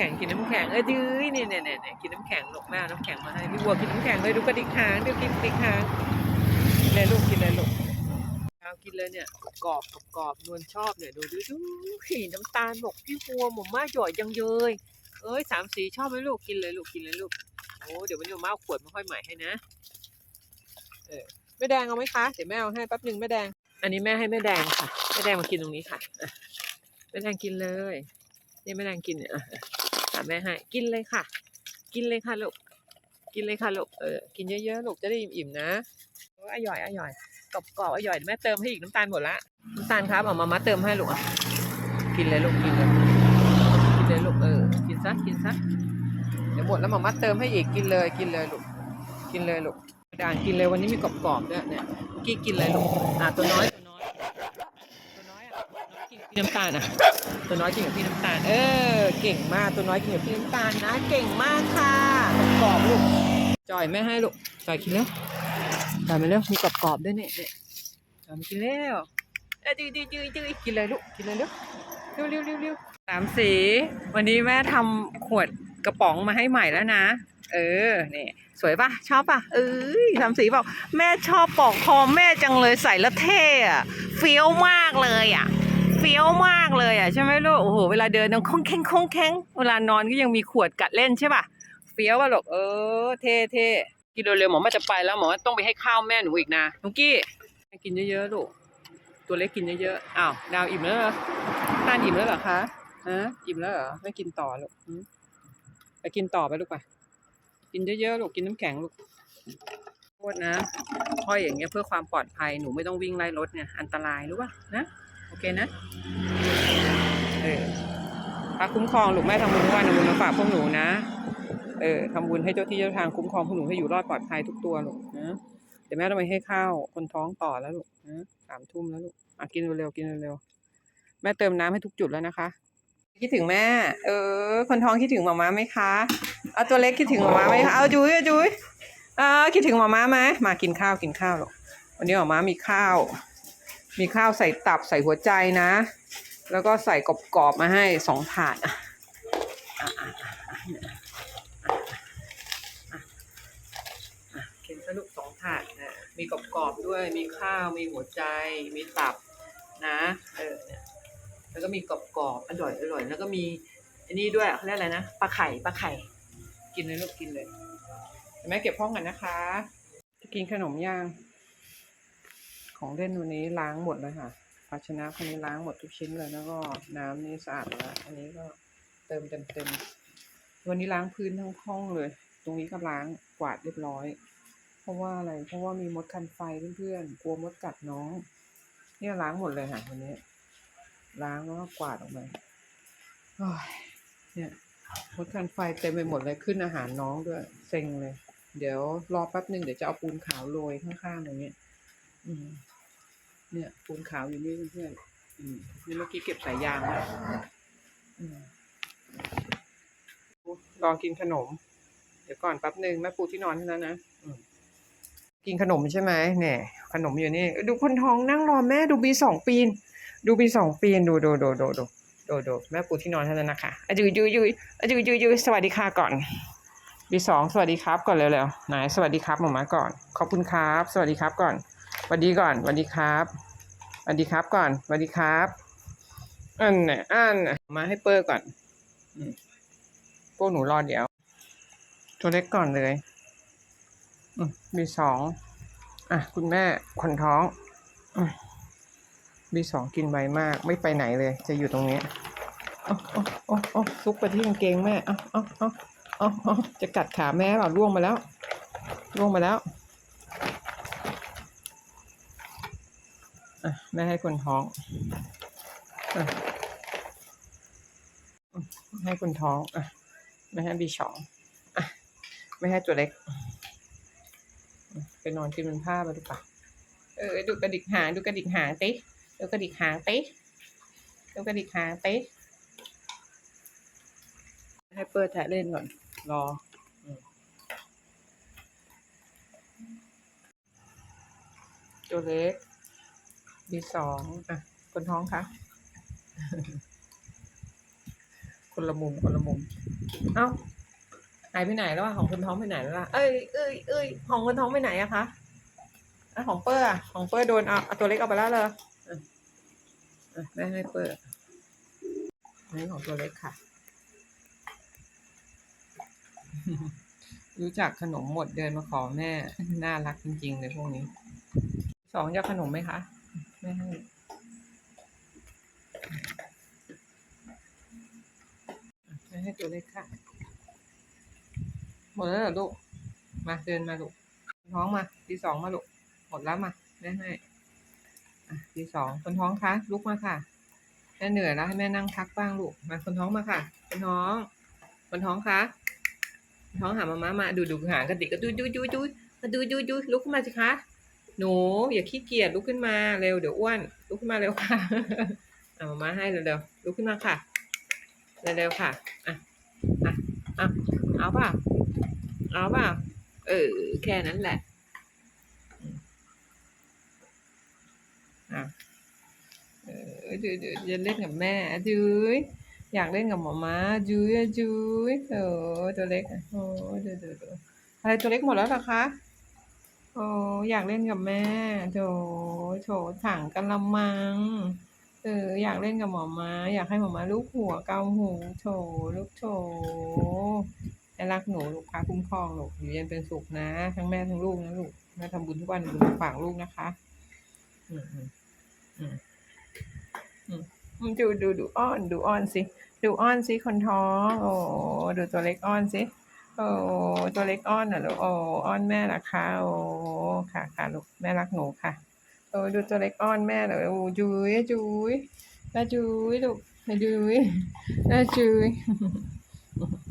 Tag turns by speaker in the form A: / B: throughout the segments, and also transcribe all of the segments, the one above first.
A: ข็งกินน้ำแข็งเอ้ยดื้อเนี่ยเนี่ยเนี่ยเนี่ยกินน้ำแข็งลูกแม่น้ำแข็งมาให้พี่บัวกินน้ำแข็งเลยดูกระดิกหางดูกินกระดิกหางเลยลูกกินเลยลูกเอากินเลยเนี่ยกรอบกรอบรอบนวลชอบเนี่ยดูดูดูขีน้ำตาลบอกพี่บัวหม่อมมาหยอยยังเยยเอ้ยสามสีชอบไหมลูกกินเลยลูกกินเลยลูกโอ้เดี๋ยววันนี้ม่อมาเอาขวดมาค่อยใหม่ให้นะเออแม่แดงเอาไหมคะเดี๋ยวแม่เอาให้แป๊บหนึ่งแม่แดง อันนี้แม่ให้แม่แดงค่ะแม่แดงมากินตรงนี้ค่ะอะแม่แดงกินเลยนี่แม่แดงกินเนี่ย อะแม่ให้กินเลยค่ะ กินเลยค่ะลูกกินเลยค่ะลูกเออกินเยอะๆลูกจะได้อิ่มๆนะอร่อยอร่อยกรอบกรอบอร่อยแม่เติมให้อีกน้ำตาลหมดละน้ำตาลครับเอามามาเติมให้ลูกอะกินเลยลูกกินเลยกินเลยลูกเออกินซะกินซะเดี๋ยวหมดแล้วมามาเติมให้อีกกินเลยกินเลยลูกกินเลยลูกด่างกินเลยวันนี้มีกรอบๆด้วยเนี่ยเมื่อกี้กินเลยลูกอะตัวน้อยตัวน้อย ตัวน้อยอะตัวน้อยกินกับ พี่น้ำตาลอะ ตัวน้อยกินกับพี่น้ำตาล เออ เก่งมาก ตัวน้อยกินกับพี่น้ำตาลนะ เก่งมากค่ะกรอบลูก จอยแม่ให้ลูก จอยกินแล้วจอยมาเร็วมีกรอบๆด้วยเนี่ยเนี่ยจอยมากินแล้วเอ้ยดื้อดื้อดื้อดื้อกินเลยลูก กินเลยเร็วเร็วเร็วเร็วเร็วสามสี วันนี้แม่ทำขวดกระป๋องมาให้ใหม่แล้วนะ เออ นี่สวยปะชอบปะเอ้ยสามสีบอก แม่ชอบปอกคอแม่จังเลยใส่แล้วเท่อะเฟี้ยวมากเลยอะ เฟี้ยวมากเลยอะใช่ไหมลูกโอ้โหเวลาเดินต้องคงแข้งคงแข้งเวลานอนก็ยังมีขวดกัดเล่นใช่ป่ะเฟี้ยวอะลูกเออเท่เท่กินเร็วๆหมอมาจะไปแล้วหมอต้องไปให้ข้าวแม่หนูอีกนะนุกกี้ให้กินเยอะๆลูกตัวเล็กกินเยอะๆอ้าวดาวอิ่มแล้วเหรอทานอิ่มแล้วเหรอคะฮะอิ่มแล้วเหรอไม่กินต่อลูกไปกินต่อไปลูกไปกินเยอะๆลูกกินน้ำแข็งลูกโทษนะพ่ออย่างเงี้ยเพื่อความปลอดภัยหนูไม่ต้องวิ่งไล่รถเนี่ยอันตรายรู้ป่ะนะ โอเคนะ เออพระคุ้มครองลูกแม่ทำบุญทุกวันทำบุญมาฝากพวกหนูนะ เออทำบุญให้เจ้าที่เจ้าทางคุ้มครองพวกหนูให้อยู่รอดปลอดภัยทุกตัวลูกนะเดี๋ยวแม่ต้องไปให้ข้าวคนท้องต่อแล้วลูกนะสามทุ่มแล้วลูกอะกินเร็วๆกินเร็วๆแม่เติมน้ำให้ทุกจุดแล้วนะคะ คิดถึงแม่ เออ คนท้องคิดถึงหมาม้าไหมคะเอาตัวเล็กคิดถึงหมาม้าไหมคะเอาจุ้ยอาจุ้ยเออคิดถึงหมาม้าไหมมากินข้าวกินข้าวลูกวันนี้หมาม้ามีข้าว มีข้าวใส่ตับใส่หัวใจนะ แล้วก็ใส่กรอบๆมาให้สองถาดเข็นสนุกสองถาดนะมีกรอบๆด้วย มีข้าว มีหัวใจ มีตับนะเออแล้วก็มีกรอบๆอร่อยอร่อย แล้วก็มีอันนี้ด้วยเขาเรียกอะไรนะปลาไข่ปลาไข่ กินเลยลูกกินเลยแม่เก็บห้องกันนะคะ จะกินขนมย่าง ของเล่นวันนี้ล้างหมดเลยค่ะ ภาชนะคนนี้ล้างหมดทุกชิ้นเลยแล้วก็น้ำนี่สะอาดแล้วอันนี้ก็เติมเต็มเต็มๆวันนี้ล้างพื้นทั้งห้องเลย ตรงนี้ก็ล้างกวาดเรียบร้อย เพราะว่าอะไรเพราะว่ามีมดคันไฟเพื่อนๆกลัวมดกัดน้อง เนี่ยล้างหมดเลยค่ะวันนี้ ล้างแล้วก็กวาดออกมาโอ้ยเนี่ยมดคันไฟเต็มไปหมดเลยขึ้นอาหารน้องด้วยเซ็งเลย เดี๋ยวรอแป๊บหนึ่งเดี๋ยวจะเอาปูนขาวโรยข้างๆตรงนี้ อืม เนี่ยปูนขาวอยู่นี่เพื่อนๆอืมนี่เมื่อกี้เก็บสายยางแล้วอืมรอกินขนม เดี๋ยวก่อนแป๊บหนึ่งแม่ปูที่นอนให้แล้วนะอืมกินขนมใช่ไหมเนี่ย ขนมอยู่นี่ ดูคนท้องนั่งรอแม่ดูบีสองปีน ดูบีสองปีนดูดูดูดูดูดูดูแม่ปูที่นอนให้แล้วนะคะอะยุยยุยยุยอะยุยยุยยุยสวัสดีค่ะก่อนบีสองสวัสดีครับก่อนเร็วๆไหนสวัสดีครับหมอมาก่อน ขอบคุณครับ สวัสดีครับก่อนส วัสดีก่อนสวัสดีครับสวัสดีครับก่อนสวัสดีครับ อันไหนอันน่ะมาให้เปอร์ก่อนอพวกหนูรอเดี๋ยว ตัวเล็กก่อนเลยอืมมีสองอะ คุณแม่คนท้องอืมมีสองกินไวมาก ไม่ไปไหนเลย จะอยู่ตรงนี้อ๋อาเอ๋อซุกไปที่กางเกงแม่อ๋ออ๋ออ๋อจะกัดขาแม่เปล่าล่วงมาแล้วล่วงมาแล้ว อะแม่ให้คนท้องอ่ให้คนท้องอะไม่ให้บีสองอะไม่ให้ตัวเล็ก ไปนอนกินบนผ้าไปดูปะเออดูกระดิกหางดูกระดิกหางติดูกระดิกหางติดูกระดิกหางติให้เปิดแทะเล่นก่อน รอตัวเล็ก บีสองอะคนท้องคะคนละมุมคนละมุม เอ้าหายไปไหนแล้วอะของคนท้องไปไหนแล้วล่ะ เอ้ยเอ้ยเอ้ยของคนท้องไปไหนอะคะอะของเปอร์อะของเปอร์โดนเอาเอาตัวเล็กเอาไปแล้วเลยอะอะแม่ให้เปอร์นี่ของตัวเล็กค่ะ รู้จักขนมหมดเดินมาขอแม่ น่ารักจริงๆเลยพวกนี้ สองจะขนมไหมคะ แม่ให้แม่ให้ตัวเล็กค่ะ หมดแล้วเหรอลูก มาเดินมาลูก ท้องมาทีสองมาลูก หมดแล้วมาแม่ให้ทีสองคนท้องคะลุกมาค่ะ แม่เหนื่อยแล้วให้แม่นั่งพักบ้างลูก มาคนท้องมาค่ะ คนท้อง คนท้องคะท้องหามามามาดูดูหางกระดิกก็ดูดูดูดูมาดูดูดูลุกขึ้นมาสิคะ หนูอย่าขี้เกียจลุกขึ้นมาเร็วเดี๋ยวอ้วนลุกขึ้นมาเร็วค่ะเอามามาให้เร็วๆลุกขึ้นมาค่ะเร็วๆค่ะอะอะอะเอาเปล่าเอาเปล่าเออแค่นั้นแหละอะเออดูดูจะเล่นกับแม่จุ้ยอยากเล่นกับหมอม้าจุ้ยจุ้ยโอ้ตัวเล็กโอะโอ้ดูดูดูอะไรตัวเล็กหมดแล้วหรอคะ โอ้อยากเล่นกับแม่โถโถถังกันละมัง เออ อยากเล่นกับหมอม้าอยากให้หมอม้าลูกหัวเกาหูโถลูกโถแม่รักหนูลูกค้าคุ้มครองลูกอยู่เย็นเป็นสุขนะ ทั้งแม่ทั้งลูกนะลูกแม่ทำบุญทุกวันบุญฝากลูกนะคะ อืมอืมอืมอืมอืมดูดูดูอ้อน ดูอ้อนสิ ดูอ้อนสิคนท้อง โอ้ดูตัวเล็กอ้อนสิ โอ้ตัวเล็กอ้อนน่ะลูกโอ้อ้อนแม่ละคะโอ้ค่ะค่ะลูกแม่รักหนูค่ะโอ้ดูตัวเล็กอ้อนแม่เลยโอ้จุ้ยจุ้ยนาจุ้ยลูกนาจุ้ยนาจุ้ย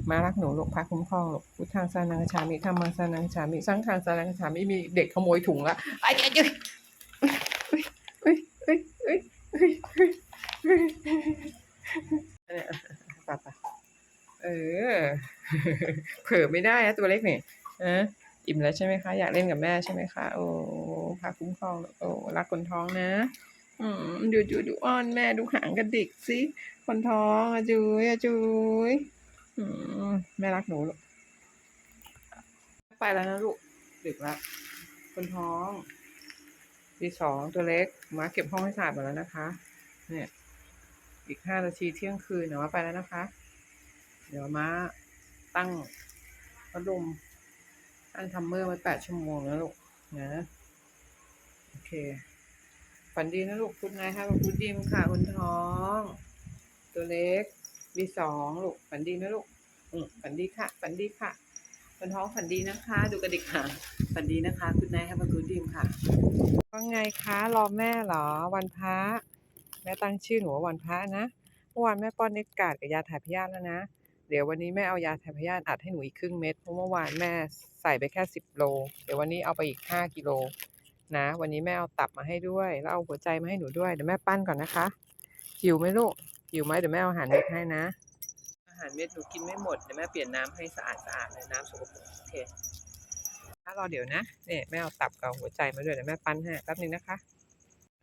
A: มารักหนูลูกพักคุ้มครองลูกพุทธังสานังกัจฉามิธรรมังสานังกัจฉามิสังฆังสานังกัจฉามิมีเด็กขโมยถุงละไอ้จุ้ยเอ้ยเอ้ยเอ้ยเอ้ยเอ้ยเอ้ยเนี่ยป่ะป่ะเออ เผลอไม่ได้นะตัวเล็กเนี่ยอะอิ่มแล้วใช่ไหมคะ อยากเล่นกับแม่ใช่ไหมคะ โอ้พาคุ้มครอง โอ้รักคนท้องนะ อืมดูดูดูอ้อนแม่ดูหางกระดิกสิคนท้องอะจุยอะจุยอืมแม่รักหนูลูกไปแล้วนะลูกดึกแล้วคนท้องทีสองตัวเล็กมาเก็บห้องให้สะอาดหมดแล้วนะคะ เนี่ย อีกห้านาทีเที่ยงคืนเดี๋ยวมาไปแล้วนะคะ เดี๋ยวมา ตั้งพัดลมตั้งทัมเมอร์ไว้แปดชั่วโมงนะลูกนะ โอเค ฝันดีนะลูกคุณนายค่ะคุณดีมค่ะคุณท้อง ตัวเล็กมีสองลูกฝันดีนะลูกอืมฝันดีค่ะ ฝันดีค่ะคุณท้องฝันดีนะคะ ดูกระดิกหางฝันดีนะคะ คุณนายค่ะคุณดีมค่ะว่าไงคะรอแม่เหรอ วันพระแม่ตั้งชื่อหนูว่าวันพระนะเมื่อวานแม่ป้อนเนกกาดกับยาถ่ายพยาธิแล้วนะ เดี๋ยววันนี้แม่เอายาถ่ายพยาธิอัดให้หนูอีกครึ่งเม็ดเพราะเมื่อวานแม่ใส่ไปแค่สิบโล เดี๋ยววันนี้เอาไปอีกห้ากิโลนะ วันนี้แม่เอาตับมาให้ด้วย แล้วเอาหัวใจมาให้หนูด้วยเดี๋ยวแม่ปั้นก่อนนะคะหิวไหมลูกหิวไหมเดี๋ยวแม่เอาอาหารเม็ดให้นะ อาหารเม็ดหนูกินไม่หมดเดี๋ยวแม่เปลี่ยนน้ำให้สะอาดสะอาดเลยน้ำสกปรกโอเคถ้ารอเดี๋ยวนะเนี่ยแม่เอาตับกับหัวใจมาด้วยเดี๋ยวแม่ปั้นให้แป๊บนึงนะคะ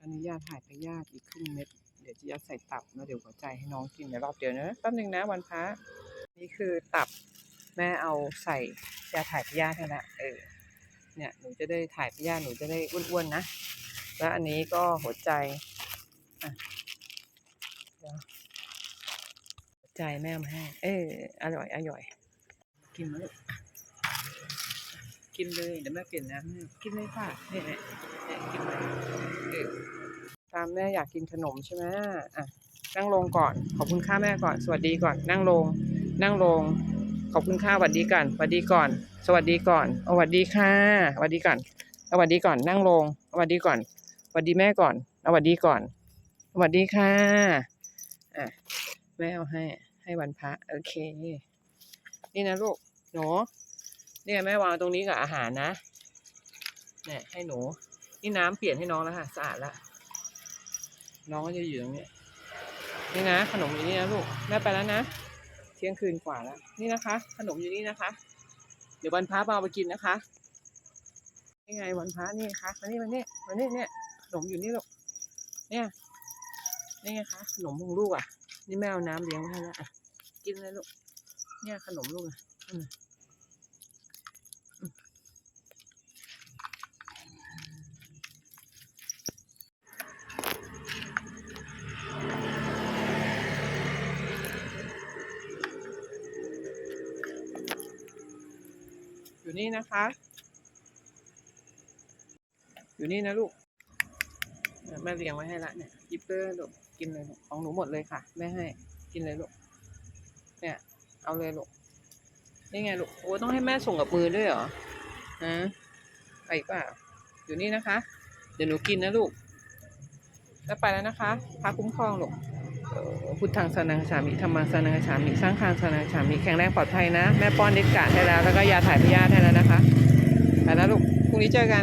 A: อันนี้ยาถ่ายพยาธิอีกครึ่งเม็ดเดี๋ยวจะยัดใส่ตับแล้วเดี๋ยวหัวใจให้น้องกินเดี๋ยวรอบเดียวนะแป๊บนึงนะวันพระ นี่คือตับแม่เอาใส่ยาถ่ายพยาธิให้ละเออเนี่ยหนูจะได้ถ่ายพยาธิหนูจะได้อ้วนๆนะ แล้วอันนี้ก็หัวใจอะเดี๋ยวหัวใจแม่เอามาให้เอออร่อยอร่อย กินมาลูกอะกินเลยเดี๋ยวแม่เปลี่ยนน้ำให้กินเลยค่ะเนี่ยเนี่ยเนี่ยกินเลยเออตามแม่อยากกินขนมใช่ไหมอะนั่งลงก่อน ขอบคุณค่าแม่ก่อน สวัสดีก่อน นั่งลง นั่งลง ขอบคุณค่าสวัสดีก่อนสวัสดีก่อน สวัสดีก่อนสวัสดีค่ะสวัสดีก่อนสวัสดีก่อน นั่งลงสวัสดีก่อนสวัสดีแม่ก่อนสวัสดีก่อนสวัสดีค่ะอะแม่เอาให้ ให้วันพระโอเค นี่นะลูกหนูเนี่ยแม่วางตรงนี้กับอาหารนะเนี่ยให้หนู นี่น้ำเปลี่ยนให้น้องแล้วค่ะสะอาดละน้องก็จะอยู่ตรงนี้นี่นะ ขนมอยู่นี่นะลูกแม่ไปแล้วนะ ที่ยงคืนกว่าแล้วนี่นะคะ ขนมอยู่นี่นะคะ เดี๋ยววันพระเอาไปกินนะคะนี่ไงวันพระนี่คะมานี่มานี่มานี่เนี่ยขนมอยู่นี่ลูกเนี่ยนี่ไงคะขนมของลูกอะ นี่แม่เอาน้ำเลี้ยงไว้ให้แล้วอะกินเลยลูกเนี่ยขนมลูกอะ อยู่นี่นะคะ อยู่นี่นะลูกแม่เลี้ยงไว้ให้ละเนี่ยยิบเลยลูกกินเลยลูกของหนูหมดเลยค่ะแม่ให้กินเลยลูกเนี่ยเอาเลยลูกนี่ไงลูกโอ้ต้องให้แม่ส่งกับมือด้วยเหรอฮะไปเปล่าอยู่นี่นะคะ เดี๋ยวหนูกินนะลูกแล้วไปแล้วนะคะพาคุ้มครองลูก พุทธังสนังฉามิธรรมังสนังฉามิสร้างคางสนังฉามิแข็งแรงปลอดภัยนะ แม่ป้อนเด็กกาดให้แล้ว แล้วก็ยาถ่ายพยาธิให้แล้วนะคะไปแล้วลูกพรุ่งนี้เจอกัน